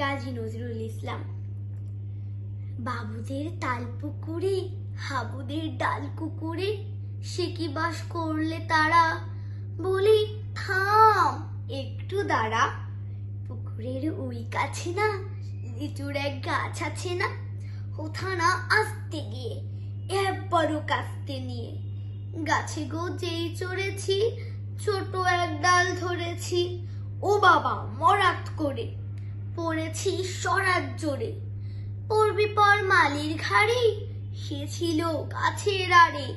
কাজী নজরুল ইসলাম। বাবুদের তাল পুকুরে, হাবুদের ডাল কুকুরে, সে কি বাস করলে তারা? বলি, থাম, একটু দাঁড়া। পুকুরের ওই কাছে না, লিচুর এক গাছ আছে না। কোথা না আসতে গিয়ে, একবারও কাস্তে নিয়ে। গাছে গো যেই চড়েছি, ছোট এক ডাল ধরেছি। ও বাবা, মরাত করে। পড়েছি সরাত জোরে। পড়বি পর মালির ঘাড়ে, সে ছিল গাছের আড়ে।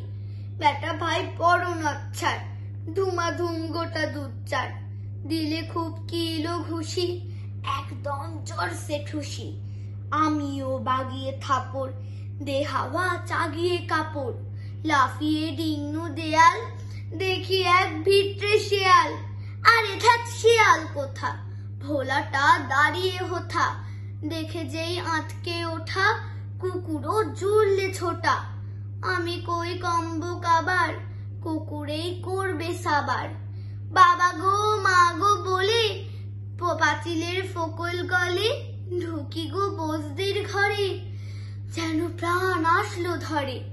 বেটা ভাই বড় নচ্ছার, ধুমাধুম গোটা দুধ চার দিলে খুব কিলো ঘুষি, একদম জরসে ঠুসি। আমিও বাগিয়ে থাপড়, দে হাওয়া চাগিয়ে কাপড়। লাফিয়ে ডিঙ্গু দেয়াল, দেখি এক ভিটরে শেয়াল। আরে ধ্যাত শেয়াল কোথা? ভোলাটা দাঁড়িয়ে হোথা দেখে যেই আঁতকে ওঠা কুকুরও জুড়লে ছোটা। আমি কই কম্ব কাবার কুকুরেই করবে সাবার। বাবা গো, মা গো, বলে পাঁচিলের ফকল গলে, ঢুকি গো বসদের ঘরে, যেন প্রাণ আসলো ধরে।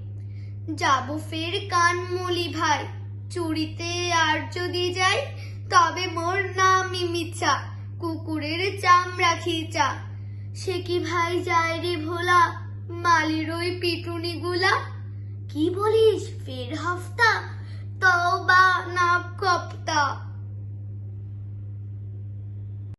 যাব ফের কানমলি ভাই, চুরিতে আর যদি যাই, তবে মোর নামই মিছা। কুকুরের চামড়া খিচা। সে কি ভাই যায় রে ভোলা? মালির ওই পিটুনি গুলা কি বলিস? ফের হাফতা